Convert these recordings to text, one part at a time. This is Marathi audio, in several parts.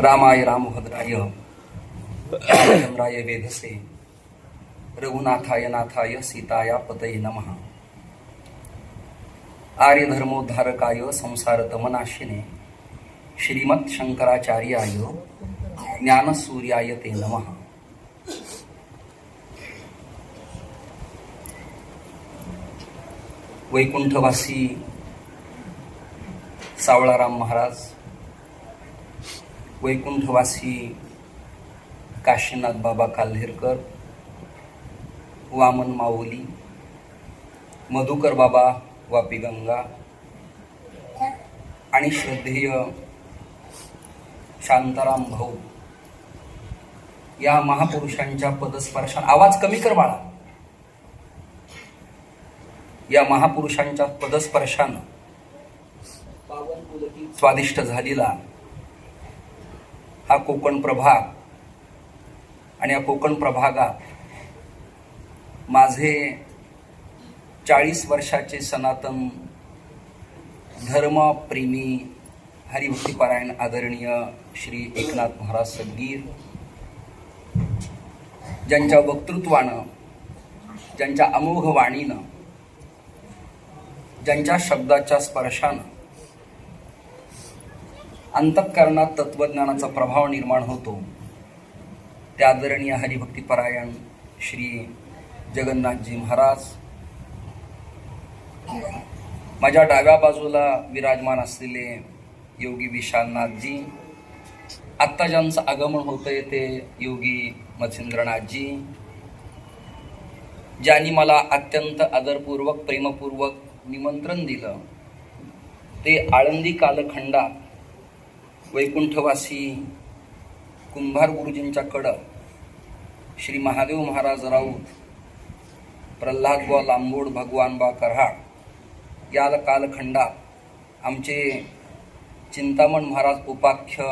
रामाय रामभद्राय। रामचंद्राय वेधसे। रघुनाथाय नाथाय सीताया पतये नमः। आर्यधर्मोद्धारकाय संसारतमनाशिने। श्रीमत् शंकराचार्याय ज्ञानसूर्याय ते नमः। वैकुंठवासी सावळाराम महाराज वैकुंठवासी काशीनाथ बाबा काल्हेरकर वामन माऊली मधुकर बाबा वापी गंगा आणि श्रद्धेय शांताराम भाऊ. या महापुरुषांच्या पदस्पर्शाने आवाज कमी कर बाळा. या महापुरुषांच्या पदस्पर्शानं स्वादिष्ट झालेला हा कोकण प्रभाग आणि या कोकण प्रभागात माझे चाळीस वर्षाचे सनातन धर्मप्रेमी हरिभक्तीपारायण आदरणीय श्री एकनाथ महाराज सद्गीर ज्यांच्या वक्तृत्वानं ज्यांच्या अमोघ वाणीनं ज्यांच्या शब्दाच्या स्पर्शानं अंतःकरणात तत्वज्ञानाचा प्रभाव निर्माण होतो. त्या आदरणीय हरिभक्तीपरायण श्री जगन्नाथजी महाराज. माझ्या डाव्या बाजूला विराजमान असलेले योगी विशालनाथजी. आत्ता ज्यांचं आगमन होतंय ते योगी मच्छिंद्रनाथजी. ज्यांनी मला अत्यंत आदरपूर्वक प्रेमपूर्वक निमंत्रण दिलं ते आळंदी कालखंडात वैकुंठवासी कुंभार गुरुजींच्याकडं श्री महादेव महाराज राऊत प्रल्हादबा लांबोड भगवान बा कराड या कालखंडात आमचे चिंतामण महाराज उपाख्य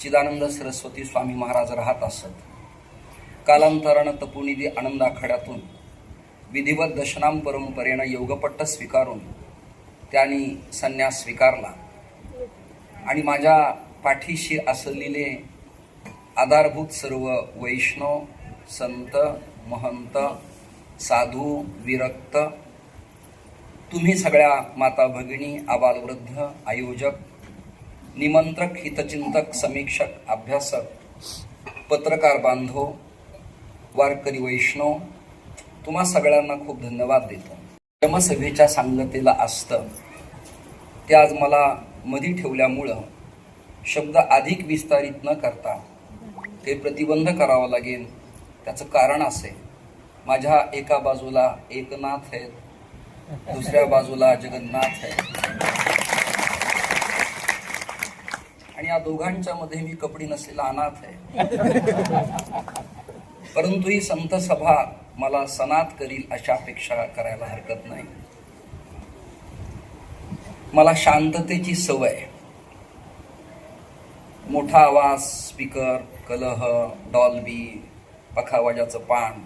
चिदानंद सरस्वती स्वामी महाराज राहत असत. कालांतरानं तपोनिधी आनंद आखाड्यातून विधिवत दशनाम परंपरेनं योगपट्ट स्वीकारून त्यांनी संन्यास स्वीकारला. आणि माझ्या पाठीशी असलेले आधारभूत सर्व वैष्णव संत महंत साधू विरक्त तुम्ही सगळ्या माता भगिनी आबालवृद्ध आयोजक निमंत्रक हितचिंतक समीक्षक अभ्यासक पत्रकार बांधव वारकरी वैष्णव तुम्हा सगळ्यांना खूप धन्यवाद देतो. जमसभेच्या सांगतेला असतं. ते आज मला मध्ये ठेवल्यामुळं शब्द अधिक विस्तारित न करता ते प्रतिबंध करावा लागेल. त्याचं कारण असे. माझ्या एका बाजूला एकनाथ आहेत दुसऱ्या बाजूला जगन्नाथ आहे आणि या दोघांच्या मध्ये मी कपडी नसलेला अनाथ आहे. परंतु ही संत सभा मला सनात करील अशा अपेक्षा करायला हरकत नाही. मला शांततेची सवय. मोठा आवाज स्पीकर कलह डॉल्बी पखावाजाचं पान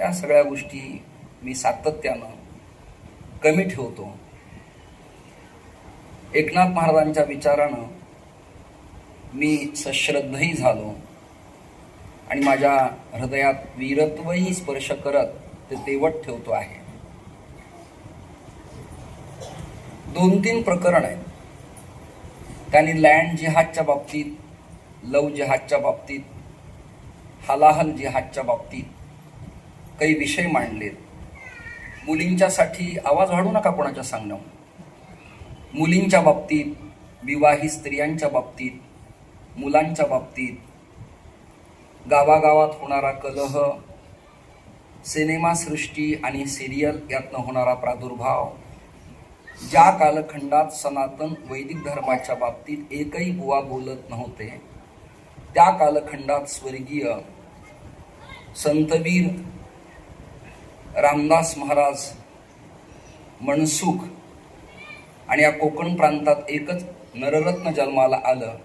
या सगळ्या गोष्टी मी सातत्यानं कमी ठेवतो. एकनाथ महाराजांच्या विचारानं मी सश्रद्धही झालो आणि माझ्या हृदयात वीरत्वही स्पर्श करत ते तेवट ठेवतो आहे. दोन तीन प्रकरण आहेत. त्यांनी लँड जिहादच्या बाबतीत लव जिहादच्या बाबतीत हलाहल जिहादच्या बाबतीत काही विषय मांडलेत. मुलींच्यासाठी आवाज वाढू नका कोणाच्या सांगणं मुलींच्या बाबतीत विवाहित स्त्रियांच्या बाबतीत मुलांच्या बाबतीत गावागावात होणारा कलह सिनेमासृष्टी आणि सिरियल यातनं होणारा प्रादुर्भाव ज्या कालखंडात सनातन वैदिक धर्माच्या बाबतीत एकही बुवा बोलत नव्हते त्या कालखंडात स्वर्गीय संतवीर रामदास महाराज मनसुख आणि या कोकण प्रांतात एकच नररत्न जन्माला आलं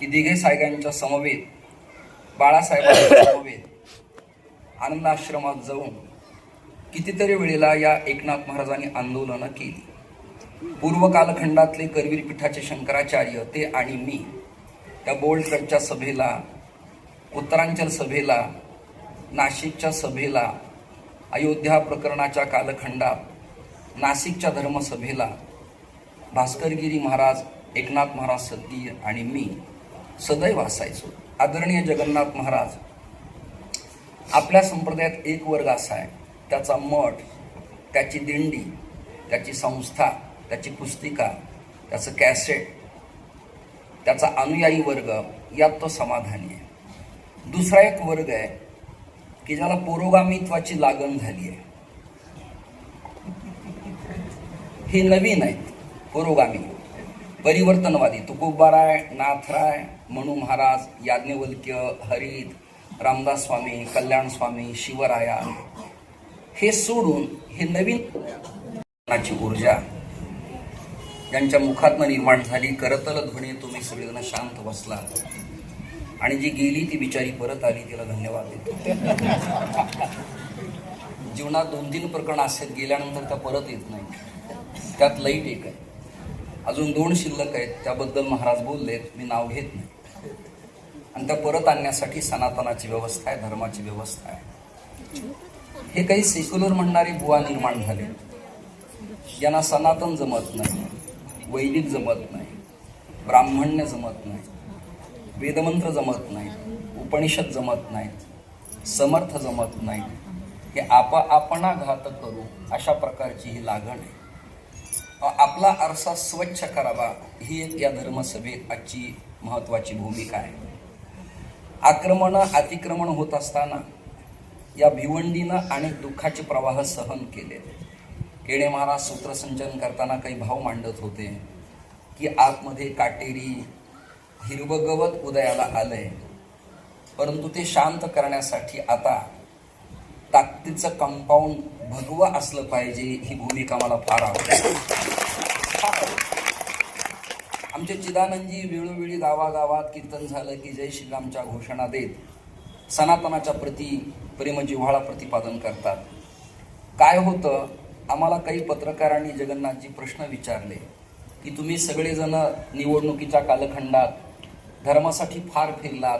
की दिघे साहेबांच्या समवेत बाळासाहेबांच्या समवेत आनंदाश्रमात जाऊन कितीतरी वेळेला या एकनाथ महाराजांनी आंदोलनं केली. पूर्व कालखंडातले करवीर पीठाचे शंकराचार्य ते आणि मी त्या बोल्डकडच्या सभेला उत्तरांचल सभेला नाशिकच्या सभेला अयोध्या प्रकरणाच्या कालखंडात नाशिकच्या धर्मसभेला भास्करगिरी महाराज एकनाथ महाराज सतीय आणि मी सदैव असायचो. आदरणीय जगन्नाथ महाराज आपल्या संप्रदायात एक वर्ग असा आहे. त्याचा मठ त्याची दिंडी त्याची संस्था त्याची पुस्तिका त्याचं कॅसेट त्याचा अनुयायी वर्ग यात तो समाधानी आहे. दुसरा एक वर्ग आहे की ज्याला पुरोगामित्वाची लागण झाली आहे. हे नवीन आहेत पुरोगामी. परिवर्तनवादी. तुकोबाराय नाथराय मनु महाराज याज्ञवल्क्य हरित रामदास स्वामी कल्याण स्वामी शिवराया. हे सोडून हे नवीन ऊर्जा? त्यांच्या मुखातनं निर्माण झाली. करतल ध्वनी तुम्ही सगळेजण शांत बसला. आणि जी गेली ती बिचारी परत आली तिला धन्यवाद देतो. जीवनात दोन तीन प्रकरण असेल गेल्यानंतर त्या परत येत नाही त्यात लाइट एक आहे. अजून दोन शिल्लक आहेत त्याबद्दल महाराज बोललेत मी नाव घेत नाही. आणि त्या परत आणण्यासाठी सनातनाची व्यवस्था आहे धर्माची व्यवस्था आहे. हे काही सेक्युलर म्हणणारे बुवा निर्माण झाले. ज्यांना सनातन जमत नाही. वैदिक जमत नाही ब्राह्मण्य जमत नाही वेदमंत्र जमत नाही उपनिषद जमत नाही समर्थ जमत नाही. हे आपा घात करू अशा प्रकारची ही लागण आहे. आपला आरसा स्वच्छ करावा ही एक या धर्मसभेत आजची महत्त्वाची भूमिका आहे. आक्रमणं अतिक्रमण होत असताना या भिवंडीनं अनेक दुःखाचे प्रवाह सहन केले केडे महाराज सूत्रसंचन करताना काही भाव मांडत होते की आतमध्ये काटेरी हिरवं गवत उदयाला आलंय. परंतु ते शांत करण्यासाठी आता ताकदीचं कंपाऊंड भगवं असलं पाहिजे ही भूमिका मला फार आवडते. आमचे चिदानंदजी वेळोवेळी गावागावात कीर्तन झालं की जय श्रीरामच्या घोषणा देत सनातनाच्या प्रती प्रेमजिव्हाळा प्रतिपादन करतात. काय होतं? आम्हाला काही पत्रकारांनी जगन्नाथजी प्रश्न विचारले की तुम्ही सगळेजण निवडणुकीच्या कालखंडात धर्मासाठी फार फिरलात.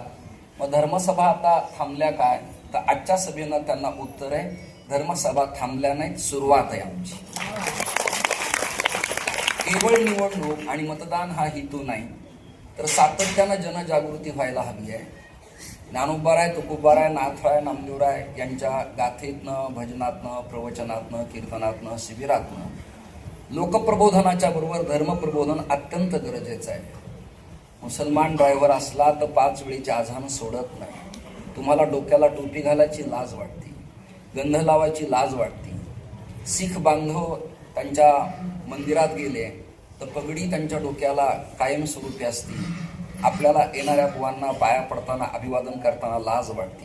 मग धर्मसभा आता थांबल्या काय? तर आजच्या सभेनं त्यांना उत्तर आहे धर्मसभा थांबल्या नाही सुरुवात आहे आमची. केवळ निवडणूक आणि मतदान हा हेतू नाही तर सातत्यानं जनजागृती व्हायला हवी आहे. ज्ञानोबाराय तुकोबाराय नाथराय नामदेवराय यांच्या गाथेतनं भजनातनं प्रवचनातनं कीर्तनातनं शिबिरातनं लोकप्रबोधनाच्या बरोबर धर्मप्रबोधन अत्यंत गरजेचं आहे. मुसलमान ड्रायव्हर असला तर पाच वेळीचे आझान सोडत नाही. तुम्हाला डोक्याला टोपी घालायची लाज वाटते. गंध लावायची लाज वाटते. सीख बांधव त्यांच्या मंदिरात गेले तर पगडी त्यांच्या डोक्याला कायमस्वरूपी असते. आपल्याला येणाऱ्या बुवांना पाया पडताना अभिवादन करताना लाज वाटते.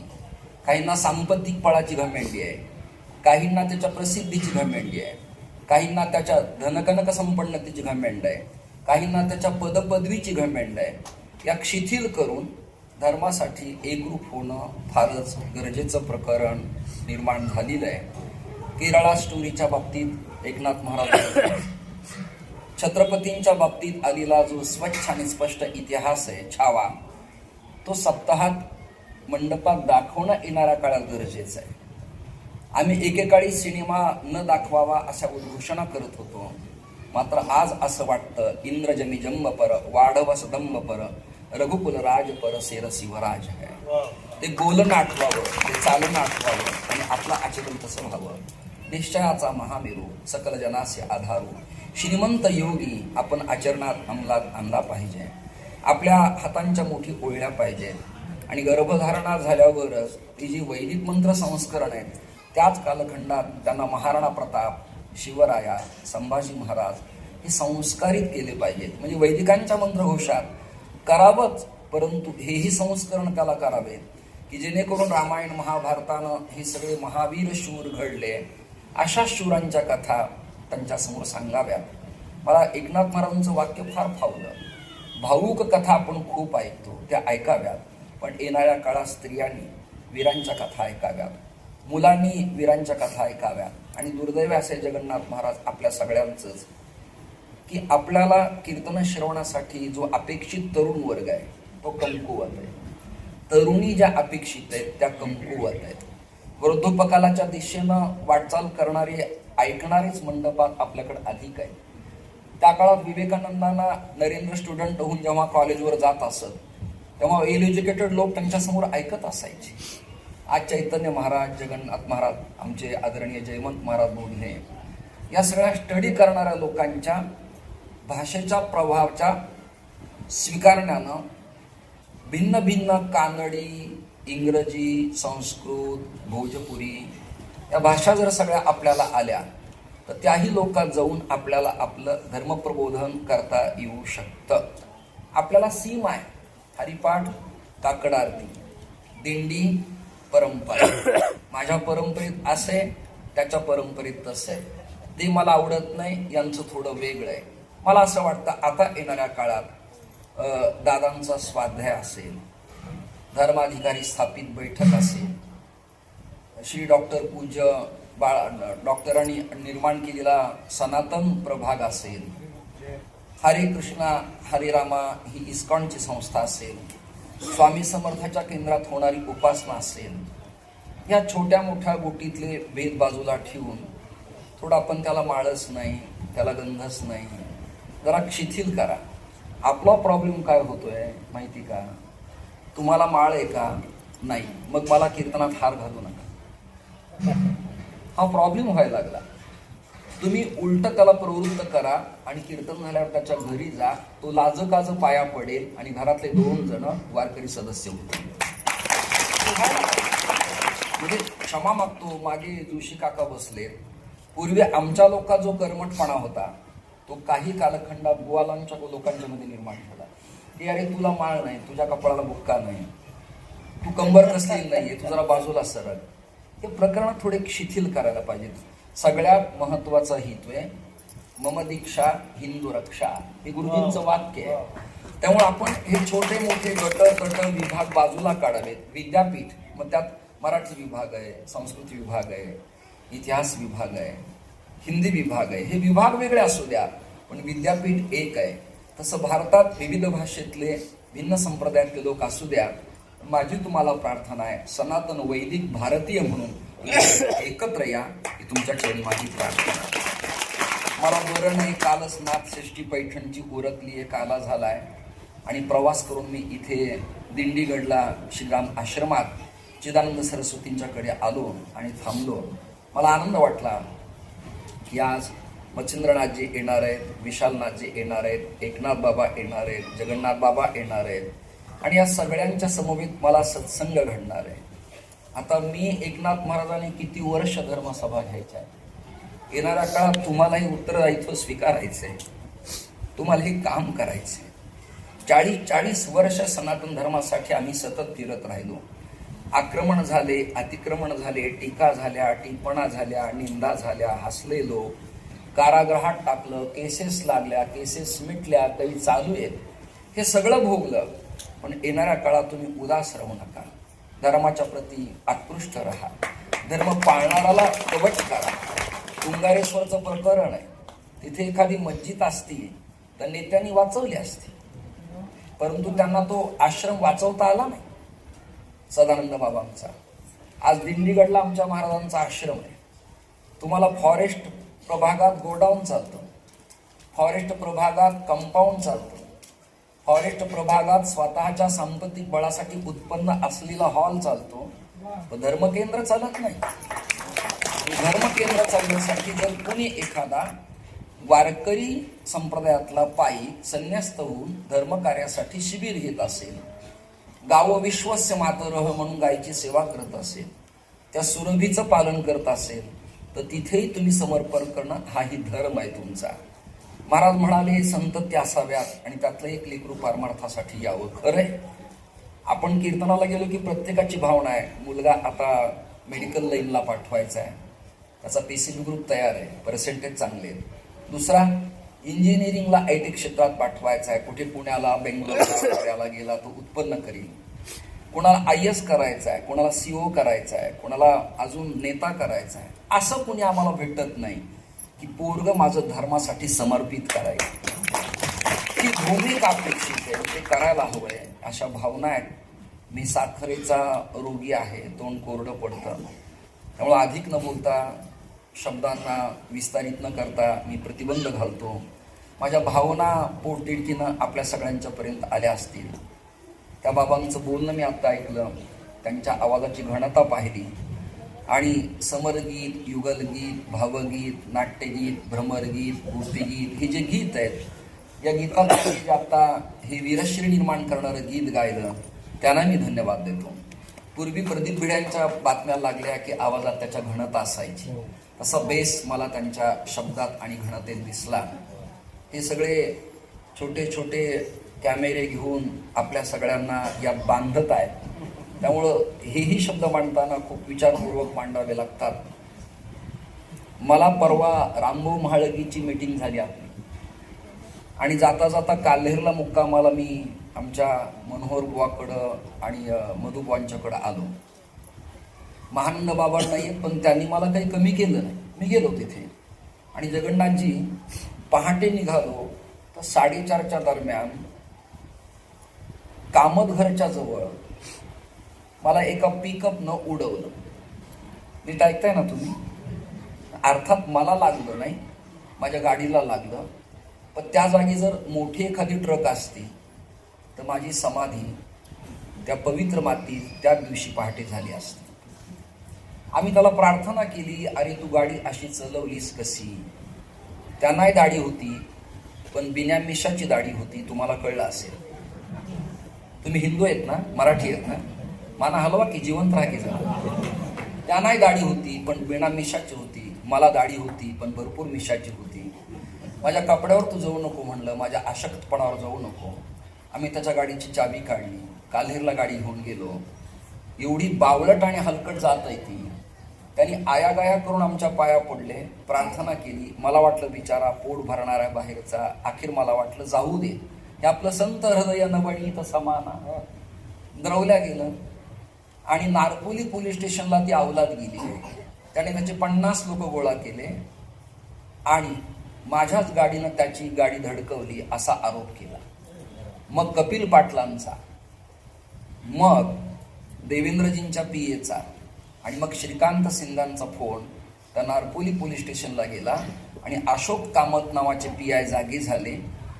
काहींना सांपत्तिक पळाची घमेंडी आहे. काहींना त्याच्या प्रसिद्धीची घमेंडी आहे. काहींना त्याच्या धनकनक संपन्नतेची घमेंड आहे. काहींना त्याच्या पदपदवीची घमेंड आहे. या शिथिल करून धर्मासाठी एकरूप होणं फारच गरजेचं प्रकरण निर्माण झालेलं आहे. केरळा स्टोरीच्या बाबतीत एकनाथ महाराज छत्रपतींच्या बाबतीत आलेला जो स्वच्छ आणि स्पष्ट इतिहास आहे छावा तो सप्ताहात मंडपात दाखवणं येणाऱ्या काळात गरजेचं आहे. आम्ही एकेकाळी सिनेमा न दाखवावा अशा उद्घोषणा करत होतो. मात्र आज असं वाटतं इंद्रजनी जंब पर वाढव सदंब पर रघुकुल राज पर सेर शिवराज है. ते बोलणं आठवावं ते चालणं आठवावं आणि आपलं आचरण तसं व्हावं. निश्चयाचा महामेरू सकल जनासे आधारू श्रीमंत योगी आपण आचरणात अंमलात आणला पाहिजे. आपल्या हातांच्या मोठी ओळल्या पाहिजेत. आणि गर्भधारणा झाल्यावरच ती जी वैदिक मंत्र संस्करण आहेत त्याच कालखंडात त्यांना महाराणा प्रताप शिवराया संभाजी महाराज हे संस्कारित केले पाहिजेत. म्हणजे वैदिकांच्या मंत्रघोषात करावंच परंतु हेही संस्करण त्याला करावेत की जेणेकरून रामायण महाभारतानं हे सगळे महावीर शूर घडले. अशा शूरांच्या कथा त्यांच्यासमोर सांगाव्यात. मला एकनाथ महाराजांचं वाक्य फार फावलं भाऊक कथा आपण खूप ऐकतो त्या ऐकाव्यात. पण येणाऱ्या काळात स्त्रियांनी वीरांच्या कथा ऐकाव्यात. मुलांनी वीरांच्या कथा ऐकाव्यात. आणि दुर्दैव असे जगन्नाथ महाराज आपल्या सगळ्यांचंच की आपल्याला कीर्तन श्रवणासाठी जो अपेक्षित तरुण वर्ग आहे तो कमकुवत आहे. तरुणी ज्या अपेक्षित आहेत त्या कमकुवत आहेत. वृद्धोपकालाच्या दिशेनं वाटचाल करणारे ऐकणारेच मंडपात आपल्याकडे अधिक आहे त्या काळात विवेकानंदांना नरेंद्र स्टुडंट होऊन जेव्हा कॉलेजवर जात असत तेव्हा वेल एज्युकेटेड लोक त्यांच्यासमोर ऐकत असायचे. आज चैतन्य महाराज जगन्नाथ महाराज आमचे आदरणीय जयवंत महाराज बोलणे या सगळ्या स्टडी करणाऱ्या लोकांच्या भाषेच्या प्रभावाच्या स्वीकारण्यानं भिन्न भिन्न कानडी इंग्रजी संस्कृत भोजपुरी या भाषा जर सगळ्या आपल्याला आल्या तर त्याही लोकात जाऊन आपल्याला आपलं धर्मप्रबोधन करता येऊ शकतं. आपल्याला सीम आहे. हरिपाठ काकड आरती दिंडी परंपरा. माझ्या परंपरेत असे त्याच्या परंपरेत तसे. ते मला आवडत नाही यांचं थोडं वेगळं आहे. मला असं वाटतं आता येणाऱ्या काळात दादांचा स्वाध्याय असेल धर्माधिकारी स्थापित बैठक असेल श्री डॉक्टर पूज्य बाळा डॉक्टरांनी निर्माण केलेला सनातन प्रभाग असेल. हरे कृष्णा हरे रामा ही इस्कॉनची संस्था असेल. स्वामी समर्थाच्या केंद्रात होणारी उपासना असेल. या छोट्या मोठ्या गोटीतले भेद बाजूला ठेवून थोडं आपण त्याला माळच नाही त्याला गंधच नाही जरा शिथिल करा. आपला प्रॉब्लेम काय होतोय माहिती का? तुम्हाला माळ आहे का? नाही. मग मला कीर्तनात हार घालू नका. हा प्रॉब्लेम व्हायला लागला. तुम्ही उलट त्याला प्रवृत्त करा आणि कीर्तन झाल्यावर त्याच्या घरी जा. तो लाजकाच पाया पडेल आणि घरातले दोन जण वारकरी सदस्य होतील. म्हणजे क्षमा मागतो मागे जोशी काका बसले. पूर्वी आमच्या लोका जो कर्मटपणा होता तो काही कालखंडात गुवालांच्या लोकांच्या मध्ये निर्माण झाला. की अरे तुला माळ नाही तुझ्या कपाळाला बुक्का नाही. तू कंबर नसलेली नाहीये तू जरा बाजूला सरळ. हे प्रकरण थोडे शिथिल करायला पाहिजेत. सगळ्यात महत्त्वाचा हित आहे मम दीक्षा हिंदू रक्षा हे गुरुजींचं वाक्य आहे. त्यामुळे आपण हे छोटे मोठे गट तट विभाग बाजूला काढावेत. विद्यापीठ मग त्यात मराठी विभाग आहे संस्कृत विभाग आहे इतिहास विभाग आहे हिंदी विभाग आहे. हे विभाग वेगळे असू द्या पण विद्यापीठ एक आहे. तसं भारतात विविध भाषेतले भिन्न संप्रदायातले लोक असू द्या माझी तुम्हाला प्रार्थना आहे. सनातन वैदिक भारतीय म्हणून एकत्र या ही तुमच्या ठिकाणी माझी प्रार्थना. मला बरं नाही कालच नाथश्रेष्ठी पैठणची उरकली आहे काला आहे आणि प्रवास करून मी इथे दिंडीगडला श्रीराम आश्रमात चिदानंद सरस्वतींच्याकडे आलो आणि थांबलो. मला आनंद वाटला की आज मच्छिंद्रनाथजी येणार आहेत विशालनाथजी येणार आहेत एकनाथ बाबा येणार आहेत जगन्नाथ बाबा येणार आहेत. आणि या सगळ्यांच्या समवेत मला सत्संग घडणार आहे. आता मी एकनाथ महाराजांनी किती वर्ष धर्मसभा घ्यायच्या आहे येणाऱ्या काळात तुम्हालाही उत्तरदायित्व स्वीकारायचं आहे तुम्हाला हे काम करायचं आहे चाळीस चाळीस वर्ष सनातन धर्मासाठी आम्ही सतत फिरत राहिलो. आक्रमण झाले अतिक्रमण झाले टीका झाल्या टिप्पणा झाल्या निंदा झाल्या हसलेलो. कारागृहात टाकलं केसेस लागल्या केसेस मिटल्या तरी चालू आहेत. हे सगळं भोगलं. पण येणाऱ्या काळात तुम्ही उदास राहू नका. धर्माच्या प्रती आकृष्ट राहा. धर्म पाळणाराला कवच करा तुंगारेश्वरचं प्रकरण आहे. तिथे एखादी मस्जिद असती तर नेत्यांनी वाचवली असती. परंतु त्यांना तो आश्रम वाचवता आला नाही. सदानंद बाबांचा आज दिंडीगडला आमच्या महाराजांचा आश्रम आहे. तुम्हाला फॉरेस्ट प्रभागात गोडाऊन चालतं. फॉरेस्ट प्रभागात कंपाऊंड चालतं. फॉरेस्ट प्रभागात स्वतःच्या सांपत्तिक बळासाठी उत्पन्न असलेला हॉल चालतो. धर्मकेंद्र चालत नाही. धर्मकेंद्र चालण्यासाठी जर कुणी एखादा वारकरी संप्रदायातला पायी संन्यास्त होऊन धर्मकार्यासाठी शिबिर घेत असेल गाव विश्वस्य मातरह म्हणून गायची सेवा करत असेल त्या सुरभीचं पालन करत असेल तर तिथेही तुम्ही समर्पण करणं हाही धर्म आहे तुमचा. महाराज म्हणाले संत त्या असाव्यात आणि त्यातलं एक लेकरू पारमार्थासाठी यावं. खरंय. आपण कीर्तनाला गेलो की प्रत्येकाची भावना आहे. मुलगा आता मेडिकल लाईनला पाठवायचा आहे त्याचा बी सी बी ग्रुप तयार आहे. पर्सेंटेज चांगले आहेत. दुसरा इंजिनिअरिंगला आय टी क्षेत्रात पाठवायचा आहे कुठे पुण्याला बेंगलोरला गेला तो उत्पन्न करील कोणाला आय एस करायचं आहे कोणाला सीओ करायचा आहे कोणाला अजून नेता करायचा आहे असं कुणी आम्हाला भेटत नाही. की पोरग माझं धर्मासाठी समर्पित करायचं. ही भूमिका अपेक्षित आहे ते करायला हवं आहे अशा भावना आहेत. मी साखरेचा रोगी आहे तोंड कोरडं पडतं. त्यामुळं अधिक न बोलता शब्दांना विस्तारित न करता मी प्रतिबंध घालतो. माझ्या भावना पोटतिडकीनं आपल्या सगळ्यांच्यापर्यंत आल्या असतील. त्या बाबांचं बोलणं मी आत्ता ऐकलं. त्यांच्या आवाजाची घनता पाहिली. आणि समरगीत युगलगीत भावगीत नाट्यगीत भ्रमरगीत गोपीगीत हे जे गीत आहेत या मी जे आता हे वीरश्री निर्माण करणारं गीत गायलं त्यांना मी धन्यवाद देतो. पूर्वी प्रदीप भिड्यांच्या बातम्या लागल्या की आवाजात त्याच्या घनता असायची. तसा बेस मला त्यांच्या शब्दात आणि घनतेत दिसला. हे सगळे छोटे छोटे कॅमेरे घेऊन आपल्या सगळ्यांना या बांधत आहेत. त्यामुळं हेही शब्द मांडताना खूप विचारपूर्वक मांडावे लागतात. मला परवा रामभाऊ महाळगीची मीटिंग झाली आपली. आणि जाता जाता काल्हेरला मुक्कामाला मी आमच्या मनोहर बुवाकडं आणि मधुबुवांच्याकडं आलो. महानंद बाबा नाही पण त्यांनी मला काही कमी केलं नाही. मी गेलो तिथे. आणि जगन्नाथजी पहाटे निघालो. तर साडेचारच्या दरम्यान कामतघरच्या जवळ मला एका पिकअपनं उडवलं. नीट ऐकताय ना तुम्ही? अर्थात मला लागलं नाही माझ्या गाडीला लागलं. पण त्या जागी जर मोठी एखादी ट्रक असती तर माझी समाधी त्या पवित्र मातीत त्या दिवशी पहाटे झाली असती. आम्ही त्याला प्रार्थना केली अरे तू गाडी अशी चलवलीस कशी? त्यांनाही दाढी होती पण बिन्यामिशाची दाढी होती तुम्हाला कळलं असेल. तुम्ही हिंदू आहेत ना? मराठी आहेत ना? माना हलवा की जिवंत राहा की जरा त्यांनाही दाढी होती पण बिना मिशाची होती. मला दाढी होती पण भरपूर मिशाची होती. माझ्या कपड्यावर तू जाऊ नको म्हणलं माझ्या अशक्तपणावर जाऊ नको. आम्ही त्याच्या गाडीची चाबी काढली. काल्हेरला गाडी घेऊन गेलो. एवढी बावलट आणि हलकट जात आहे ती. त्यांनी आयागाया करून आमच्या पाया पडले प्रार्थना केली. मला वाटलं बिचारा पोट भरणाऱ्या बाहेरचा. अखेर मला वाटलं जाऊ दे. हे आपलं संत हृदय नवणी तसा समाना. द्रवल्या गेलं. आणि नारपोली पोलीस स्टेशनला ती अवलाद गेली. त्याने त्याचे पन्नास लोक गोळा केले आणि माझ्याच गाडीनं त्याची गाडी धडकवली असा आरोप केला. मग कपिल पाटलांचा मग देवेंद्रजींच्या पी एचा आणि मग श्रीकांत सिंगांचा फोन त्या नारपोली पोलीस स्टेशनला गेला आणि अशोक कामत नावाचे पी आय जागे झाले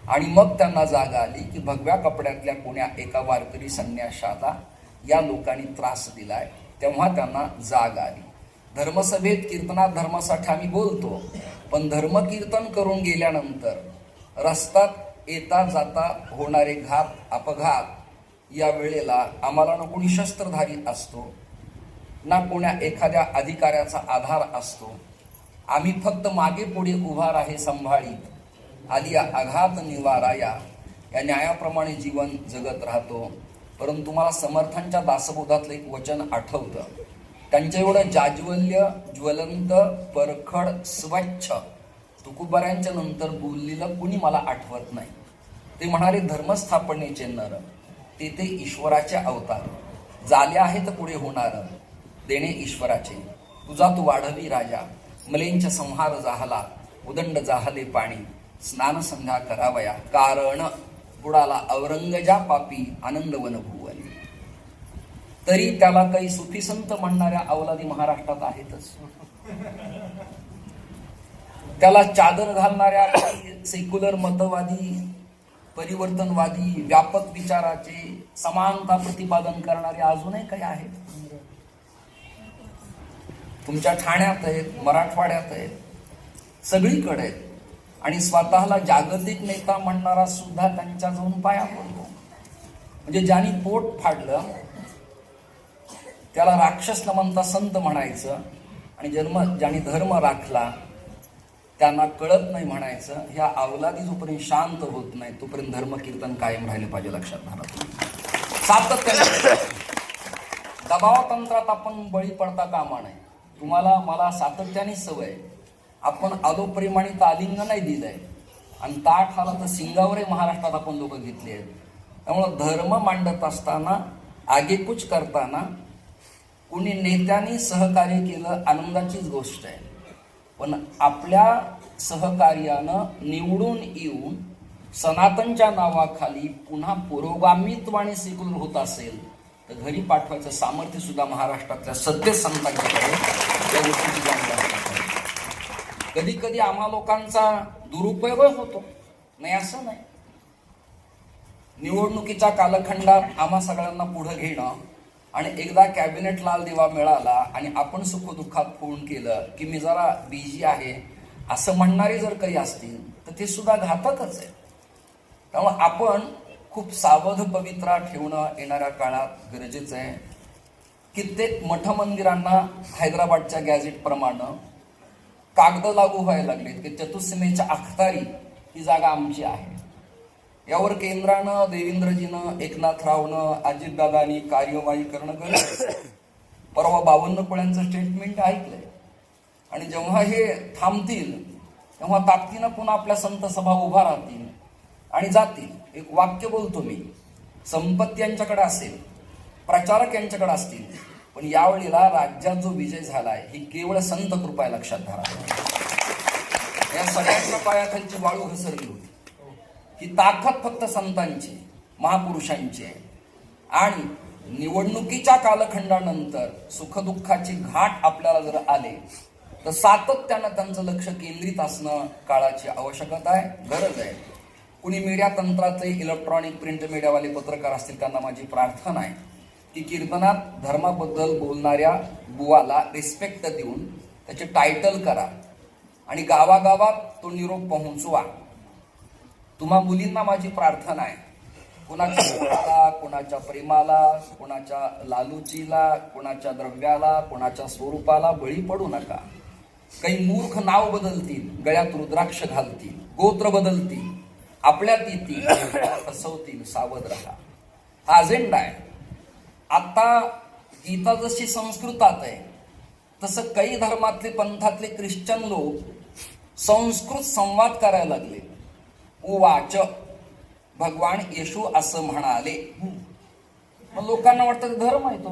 आणि मग त्यांना जागा आली की भगव्या कपड्यातल्या कोण्या एका वारकरी संन्याशाला या लोकांनी त्रास दिलाय. तेव्हा त्यांना जाग आली. धर्मसभेत कीर्तनात धर्मासाठी आम्ही बोलतो पण धर्मकीर्तन करून गेल्यानंतर रस्त्यात येता जाता होणारे घात अपघात या वेळेला आम्हाला ना कोणी शस्त्रधारी असतो ना कोण्या एखाद्या अधिकाऱ्याचा आधार असतो. आम्ही फक्त मागे पुढे उभा राहे संभाळीत. आलिया आघात निवाराया या न्यायाप्रमाणे जीवन जगत राहतो. परंतु मला समर्थांच्या दासबोधातलं एक वचन आठवतं. त्यांच्या एवढं जाज्वल्य ज्वलंत परखड स्वच्छ तुकुबाऱ्यांच्या नंतर बोललेलं कुणी मला आठवत नाही. ते म्हणाले धर्मस्थापनेचे नर ते ते ईश्वराचे अवतार. झाले आहेत पुढे होणार देणे ईश्वराचे. तुझा तू वाढवी राजा. मलेंच संहार जाहला उदंड जाहले पाणी. स्नान संध्या करावया. कारण बुडाला औरंगजा पापी आनंदवन भुवन. तरी त्याला काही सुफी संत म्हणणाऱ्या अवलादी महाराष्ट्रात आहेतच. त्याला चादर घालणाऱ्या काही सेक्युलर मतवादी परिवर्तनवादी व्यापक विचाराचे समानता प्रतिपादन करणारे अजूनही काही आहेत. तुमच्या ठाण्यात आहेत मराठवाड्यात आहेत सगळीकडे आहेत. आणि स्वतःला जागतिक नेता म्हणणारा सुद्धा त्यांच्या जाऊन पाया पडतो. म्हणजे ज्यांनी पोट फाडलं त्याला राक्षस न म्हणता संत म्हणायचं आणि जन्म ज्यांनी धर्म राखला त्यांना कळत नाही म्हणायचं. ह्या अवलादी जोपर्यंत शांत होत नाही तोपर्यंत धर्म कीर्तन कायम राहिले पाहिजे लक्षात धरा. सातत्याने दबावतंत्रात आपण बळी पडता कामा नये. तुम्हाला मला सातत्याने सवय आपण आपण अधोप्रेमाने तालिंग नाही दिलंय. आणि ताट आला तर सिंगावरे महाराष्ट्रात आपण लोक घेतले आहेत. त्यामुळं धर्म मांडत असताना आगेकूच करताना कुणी नेत्यांनी सहकार्य केलं आनंदाचीच गोष्ट आहे. पण आपल्या सहकार्यानं निवडून येऊन सनातनच्या नावाखाली पुन्हा पुरोगामित्वाने सेक्युलर होत असेल तर घरी पाठवायचं सामर्थ्यसुद्धा महाराष्ट्रातल्या सद्य संतांच्याकडे या गोष्टीची जाणीव कधी कधी आम्हा लोकांचा दुरुपयोग होतो. नाही असं नाही. निवडणुकीच्या कालखंडात आम्हा सगळ्यांना पुढं घेणं आणि एकदा कॅबिनेट लाल दिवा मिळाला आणि आपण सुखदुःखात फोन केलं की मी जरा बिझी आहे असं म्हणणारे जर काही असतील तर ते सुद्धा घातकच आहे. त्यामुळे आपण खूप सावध पवित्रा ठेवणं येणाऱ्या काळात गरजेचं आहे. कित्येक मठ मंदिरांना हैदराबादच्या गॅझेटप्रमाणे कागद लागू व्हायला लागलेत की चतुसीमेच्या अखतारी ही जागा आमची आहे. यावर केंद्रानं देवेंद्रजीनं एकनाथरावनं अजितदादांनी कार्यवाही करणं गरजेचं परवा बावन्न कोळ्यांचं स्टेटमेंट ऐकलंय. आणि जेव्हा हे थांबतील तेव्हा ताकदीनं पुन्हा आपल्या संत सभा उभा राहतील आणि जातील. एक वाक्य बोलतो मी संपत्ती यांच्याकडे असेल प्रचारक यांच्याकडे असतील पण यावेळेला राज्यात जो विजय झालाय ही केवळ संत कृपा आहे लक्षात धरा. या सगळ्यांच्या पायाखालची वाळू घसरली होती. ही ताकद फक्त संतांची महापुरुषांची आहे. आणि निवडणुकीच्या कालखंडानंतर सुखदुःखाची घाट आपल्याला जर आले तर सातत्यानं त्यांचं लक्ष केंद्रित असणं काळाची आवश्यकता आहे गरज आहे. कुणी मीडिया तंत्राचे इलेक्ट्रॉनिक प्रिंट मीडियावाले पत्रकार असतील त्यांना माझी प्रार्थना आहे. की कीर्तनात धर्माबद्दल बोलणाऱ्या बुवाला रिस्पेक्ट देऊन त्याचे टायटल करा आणि गावागावात तो निरोप पोहोचवा. तुम्हा मुलींना माझी प्रार्थना आहे. कुणाच्या पोटाला कुणाच्या प्रेमाला कुणाच्या लालुचीला कुणाच्या द्रव्याला कुणाच्या स्वरूपाला बळी पडू नका. काही मूर्ख नाव बदलतील गळ्यात रुद्राक्ष घालतील गोत्र बदलतील आपल्यात येतील फसवतील सावध राहा. हा अजेंडा आहे. आता गीता जशी संस्कृतात आहे तसं काही धर्मातले पंथातले ख्रिश्चन लोक संस्कृत संवाद करायला लागले. उवाच भगवान येशू असं म्हणाले. मग लोकांना वाटतं धर्म आहे तो.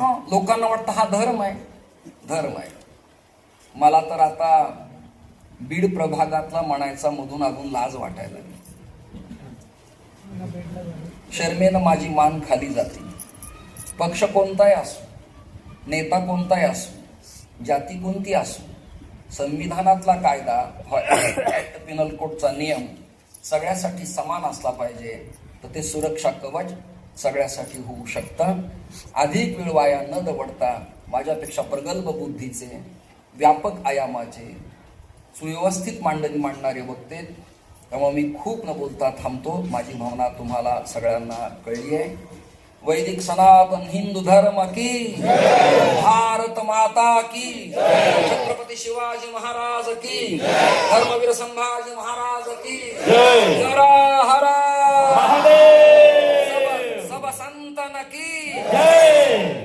हा लोकांना वाटतं हा धर्म आहे. धर्म आहे. मला तर आता बीड प्रभागातला म्हणायचा मधून अजून लाज वाटायला लागली. शर्मेनं माझी मान खाली जाते. पक्ष कोणताही असो नेता कोणताही असो जाती कोणती असो संविधानातला कायदा पिनल कोडचा नियम सगळ्यासाठी समान असला पाहिजे तर ते सुरक्षा कवच सगळ्यासाठी होऊ शकतं. अधिक वेळ वाया न दवडता माझ्यापेक्षा प्रगल्भ बुद्धीचे व्यापक आयामाचे सुव्यवस्थित मांडणी मांडणारे वक्ते त्यामुळे मी खूप न बोलता थांबतो. माझी भावना तुम्हाला सगळ्यांना कळली आहे. वैदिक सनातन हिंदू धर्म की भारत माता की छत्रपती शिवाजी महाराज की धर्मवीर संभाजी महाराज की हरा हरा सब सब संतन की जय!